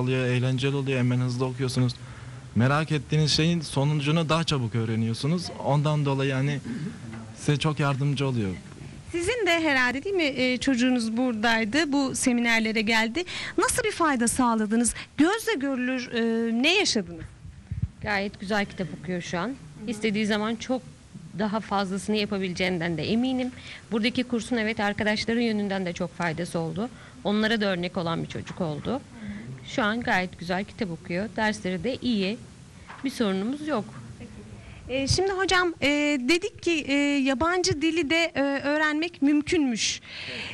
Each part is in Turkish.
oluyor, eğlenceli oluyor, hemen hızlı okuyorsunuz. Merak ettiğiniz şeyin sonucunu daha çabuk öğreniyorsunuz. Ondan dolayı yani size çok yardımcı oluyor. Sizin de herhalde değil mi e, çocuğunuz buradaydı, bu seminerlere geldi. Nasıl bir fayda sağladınız? Gözle görülür e, ne yaşadınız? Gayet güzel kitap okuyor şu an. İstediği zaman çok daha fazlasını yapabileceğinden de eminim. Buradaki kursun evet arkadaşları yönünden de çok faydası oldu. Onlara da örnek olan bir çocuk oldu. Şu an gayet güzel kitap okuyor. Dersleri de iyi. Bir sorunumuz yok. E, şimdi hocam e, dedik ki e, yabancı dili de e, öğrenmek mümkünmüş.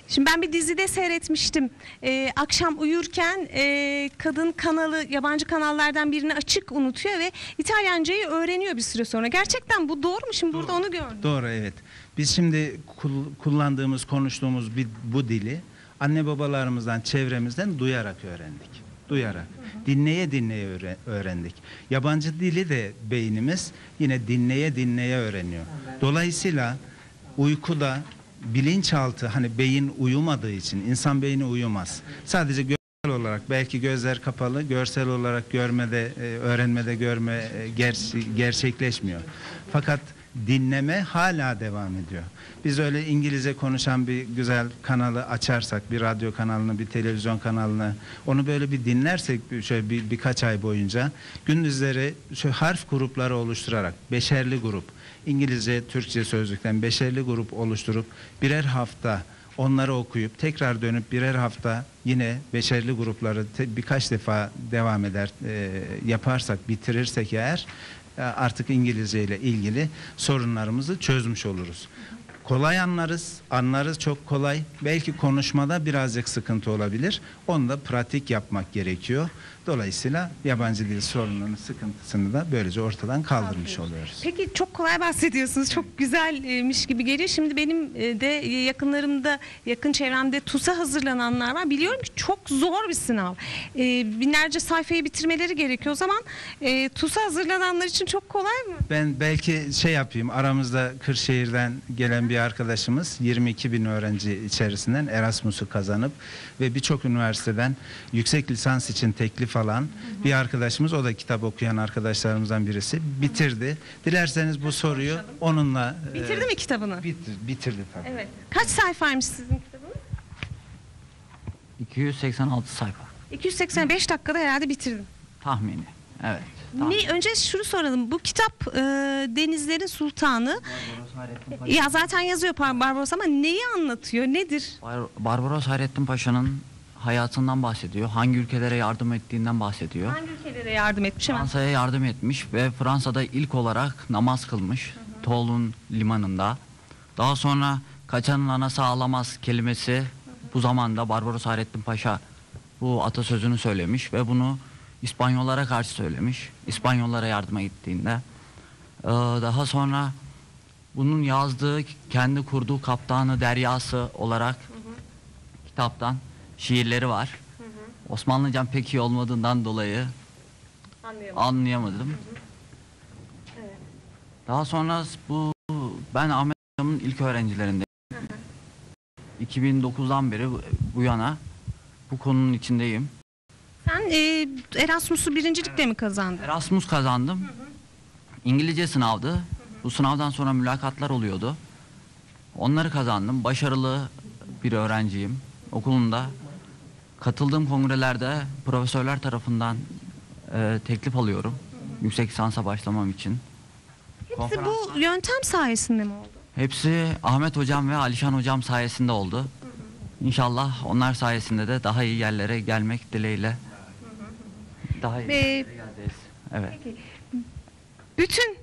Şimdi ben bir dizide seyretmiştim. E, akşam uyurken e, kadın kanalı yabancı kanallardan birini açık unutuyor ve İtalyancayı öğreniyor bir süre sonra. Gerçekten bu doğru mu? Şimdi burada onu gördüm. Doğru evet. Biz şimdi kul- kullandığımız, konuştuğumuz bir, bu dili anne babalarımızdan, çevremizden duyarak öğrendik. Duyarak. Dinleye dinleye öğre- öğrendik. Yabancı dili de beynimiz yine dinleye dinleye öğreniyor. Dolayısıyla uykuda bilinçaltı hani beyin uyumadığı için insan beyni uyumaz. Sadece görsel olarak belki gözler kapalı görsel olarak görmede e, öğrenmede görme e, ger- gerçekleşmiyor. Fakat dinleme hala devam ediyor. Biz öyle İngilizce konuşan bir güzel kanalı açarsak, bir radyo kanalını, bir televizyon kanalını, onu böyle bir dinlersek şöyle bir, birkaç ay boyunca gündüzleri şöyle harf grupları oluşturarak, beşerli grup, İngilizce, Türkçe sözlükten beşerli grup oluşturup birer hafta onları okuyup tekrar dönüp birer hafta yine beşerli grupları birkaç defa devam eder e, yaparsak bitirirsek eğer artık İngilizce ile ilgili sorunlarımızı çözmüş oluruz. Kolay anlarız, anlarız çok kolay. Belki konuşmada birazcık sıkıntı olabilir. Onu da pratik yapmak gerekiyor. Dolayısıyla yabancı dil sorununun sıkıntısını da böylece ortadan kaldırmış oluyoruz. Peki çok kolay bahsediyorsunuz. Çok güzelmiş gibi geliyor. Şimdi benim e, de yakınlarımda, yakın çevremde TUS'a hazırlananlar var. Biliyorum ki çok zor bir sınav. E, binlerce sayfayı bitirmeleri gerekiyor. O zaman e, TUS'a hazırlananlar için çok kolay mı? Ben belki şey yapayım aramızda Kırşehir'den gelen bir arkadaşımız 22 bin öğrenci içerisinden Erasmus'u kazanıp ve birçok üniversiteden yüksek lisans için teklif alan bir arkadaşımız o da kitap okuyan arkadaşlarımızdan birisi bitirdi. Dilerseniz bu soruyu onunla e, Bitirdi mi kitabını? bitir- bitirdi tabii. Evet. Kaç sayfaymış sizin kitabınız? 286 sayfa 285 dakikada herhalde bitirdim. tahmini. Evet. Ne, önce şunu soralım. Bu kitap e, Denizlerin Sultanı. Ya zaten yazıyor Barbaros ama neyi anlatıyor? Nedir? Bar- Barbaros Hayrettin Paşa'nın hayatından bahsediyor. Hangi ülkelere yardım ettiğinden bahsediyor. Hangi ülkelere yardım etmiş? Fransa'ya yardım etmiş ve Fransa'da ilk olarak namaz kılmış. Toulon limanında. Daha sonra kaçanın anası ağlamaz kelimesi bu zamanda Barbaros Hayrettin Paşa bu atasözünü söylemiş ve bunu İspanyollara karşı söylemiş. İspanyollara yardıma gittiğinde. Ee, daha sonra bunun yazdığı kendi kurduğu kaptanı deryası olarak kitaptan şiirleri var. Osmanlıcam pek iyi olmadığından dolayı anlayamadım. Daha sonra bu ben Ahmet Hocam'ın ilk öğrencilerindeyim. 2009'dan beri bu yana bu konunun içindeyim. Sen e, Erasmus'u birincilikle mi kazandın? Erasmus kazandım. İngilizce sınavdı. Bu sınavdan sonra mülakatlar oluyordu. Onları kazandım. Başarılı bir öğrenciyim. Okulunda katıldığım kongrelerde profesörler tarafından e, teklif alıyorum. Yüksek lisansa başlamam için. Hepsi bu yöntem sayesinde mi oldu? Hepsi Ahmet hocam ve Alişan hocam sayesinde oldu. İnşallah onlar sayesinde de daha iyi yerlere gelmek dileğiyle. Daha iyi Ee. Evet. Bütün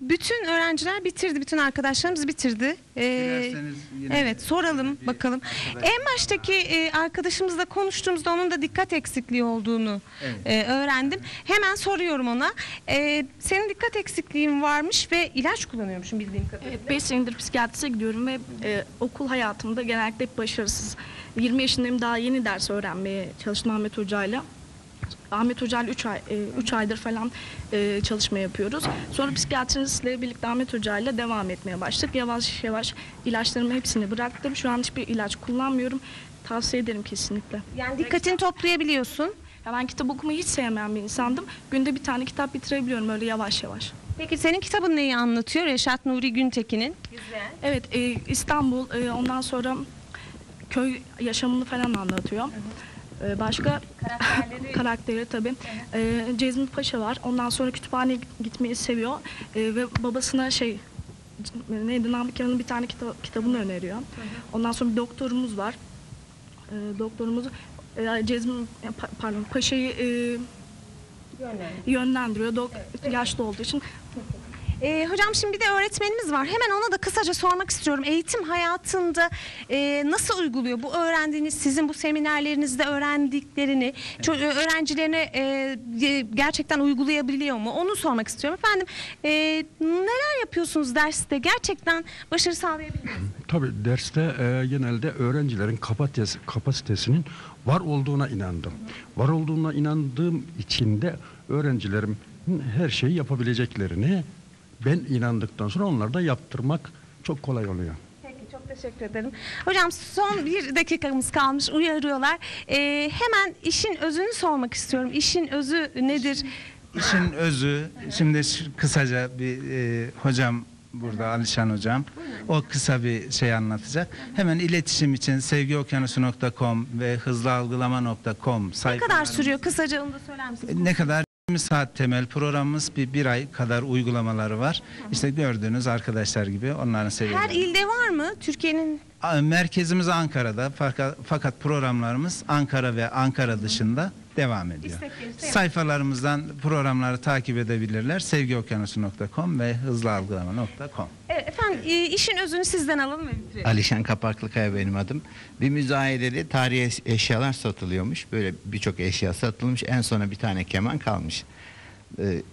bütün öğrenciler bitirdi. Bütün arkadaşlarımız bitirdi. Ee, evet soralım bakalım. En baştaki e, arkadaşımızla konuştuğumuzda onun da dikkat eksikliği olduğunu Evet. e, öğrendim. Hemen soruyorum ona. E, senin dikkat eksikliğin varmış ve ilaç kullanıyormuşsun bildiğim kadarıyla. 5 senedir psikiyatrise gidiyorum ve e, okul hayatımda genellikle başarısız. 20 yaşındayım daha yeni ders öğrenmeye çalıştım Ahmet Hoca'yla. Ahmet Hoca'yla 3 ay 3 aydır falan e, çalışma yapıyoruz. Sonra psikiyatristle birlikte Ahmet Hoca'yla devam etmeye başladık. Yavaş yavaş ilaçlarımı hepsini bıraktım. Şu an hiçbir ilaç kullanmıyorum. Tavsiye ederim kesinlikle. Yani dikkatini toplayabiliyorsun. Ya ben kitap okumayı hiç sevmeyen bir insandım. Günde bir tane kitap bitirebiliyorum öyle yavaş yavaş. Peki senin kitabın neyi anlatıyor? Reşat Nuri Güntekin'in. Evet e, İstanbul e, ondan sonra köy yaşamını falan anlatıyor. E, başka karakteri tabii. E, Cezmi Paşa var. Ondan sonra kütüphaneye gitmeyi seviyor. E, ve babasına şey neydi Namık Kemal'in bir tane kita- kitabını öneriyor. Ondan sonra bir doktorumuz var. E, doktorumuz e, Cezmi pa- pardon Paşa'yı e, yönlendiriyor. Dok- yaşlı olduğu için Ee, hocam şimdi bir de öğretmenimiz var. Hemen ona da kısaca sormak istiyorum. Eğitim hayatında e, nasıl uyguluyor bu öğrendiğiniz, sizin bu seminerlerinizde öğrendiklerini ço- e, öğrencilerine e, ge- gerçekten uygulayabiliyor mu? Onu sormak istiyorum. Efendim e, neler yapıyorsunuz derste? Gerçekten başarı sağlayabiliyor musunuz? Tabii derste e, genelde öğrencilerin kapasitesi, kapasitesinin var olduğuna inandım. Var olduğuna inandığım için de öğrencilerin her şeyi yapabileceklerini ben inandıktan sonra onları da yaptırmak çok kolay oluyor. Peki çok teşekkür ederim. Hocam son bir dakikamız kalmış uyarıyorlar. Ee, hemen işin özünü sormak istiyorum. İşin özü nedir? İşin özü, şimdi kısaca bir e, hocam burada Alişan hocam. O kısa bir şey anlatacak. Hemen iletişim için sevgiokyanusu.com ve hızlıalgılama.com Ne sayfalarımız. kadar sürüyor? Kısaca onu da söyler misiniz? Ne kadar 20 saat temel programımız bir, bir ay kadar uygulamaları var. İşte gördüğünüz arkadaşlar gibi onların seviyeleri. Her ilde var mı? Türkiye'nin Merkezimiz Ankara'da fakat, fakat programlarımız Ankara ve Ankara dışında devam ediyor. İse- Sayfalarımızdan programları takip edebilirler. Sevgiokyanusu.com ve hızlıalgılama.com Evet, efendim e, işin özünü sizden alalım bitirelim. Alişan Kapaklıkaya benim adım. Bir müzayedede tarihi eş- eşyalar satılıyormuş. Böyle birçok eşya satılmış. En sona bir tane keman kalmış.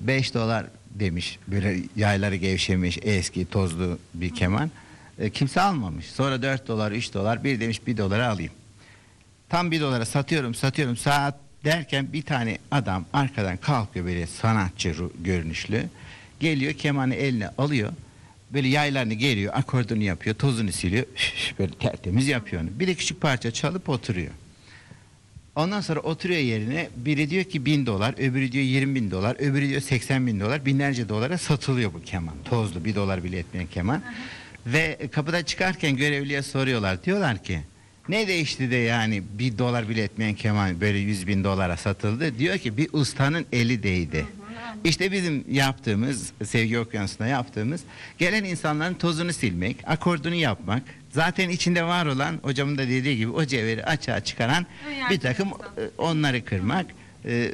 5 dolar demiş. Böyle yayları gevşemiş, eski, tozlu bir keman. E, kimse almamış. Sonra 4 dolar, 3 dolar. Bir demiş 1 dolara alayım. Tam 1 dolara satıyorum, satıyorum. Saat derken bir tane adam arkadan kalkıyor böyle sanatçı görünüşlü. Geliyor kemanı eline alıyor. Böyle yaylarını geriyor, akordunu yapıyor, tozunu siliyor. Böyle tertemiz yapıyor onu. Bir de küçük parça çalıp oturuyor. Ondan sonra oturuyor yerine biri diyor ki bin dolar, öbürü diyor 20 bin dolar, öbürü diyor 80 bin dolar, binlerce dolara satılıyor bu keman. Tozlu bir dolar bile etmeyen keman. Ve kapıda çıkarken görevliye soruyorlar. Diyorlar ki ne değişti de yani bir dolar bile etmeyen keman böyle 100 bin dolara satıldı. Diyor ki bir ustanın eli değdi. İşte bizim yaptığımız, Sevgi Okyanusu'nda yaptığımız gelen insanların tozunu silmek, akordunu yapmak. Zaten içinde var olan hocamın da dediği gibi o cevheri açığa çıkaran bir takım e, onları kırmak. E,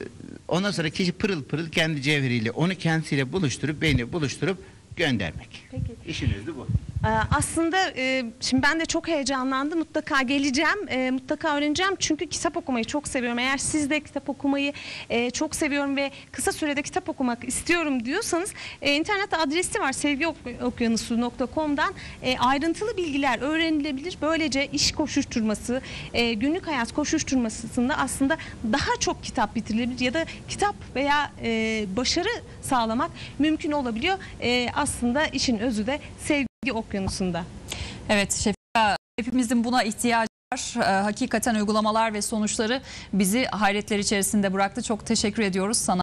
Ondan sonra kişi pırıl pırıl kendi cevheriyle onu kendisiyle buluşturup beyni buluşturup göndermek. Peki. İşin özü bu. Ee, Aslında e, şimdi ben de çok heyecanlandım. Mutlaka geleceğim. e, Mutlaka öğreneceğim. Çünkü kitap okumayı çok seviyorum. Eğer siz de kitap okumayı e, çok seviyorum ve kısa sürede kitap okumak istiyorum diyorsanız internette adresi var sevgiokyanusu.com'dan ayrıntılı bilgiler öğrenilebilir. Böylece iş koşuşturması, günlük hayat koşuşturmasında aslında daha çok kitap bitirilebilir ya da kitap veya başarı sağlamak mümkün olabiliyor. Aslında işin özü de sevgi okyanusunda. Evet Şefika hepimizin buna ihtiyacı var. Ee, hakikaten uygulamalar ve sonuçları bizi hayretler içerisinde bıraktı. Çok teşekkür ediyoruz sana.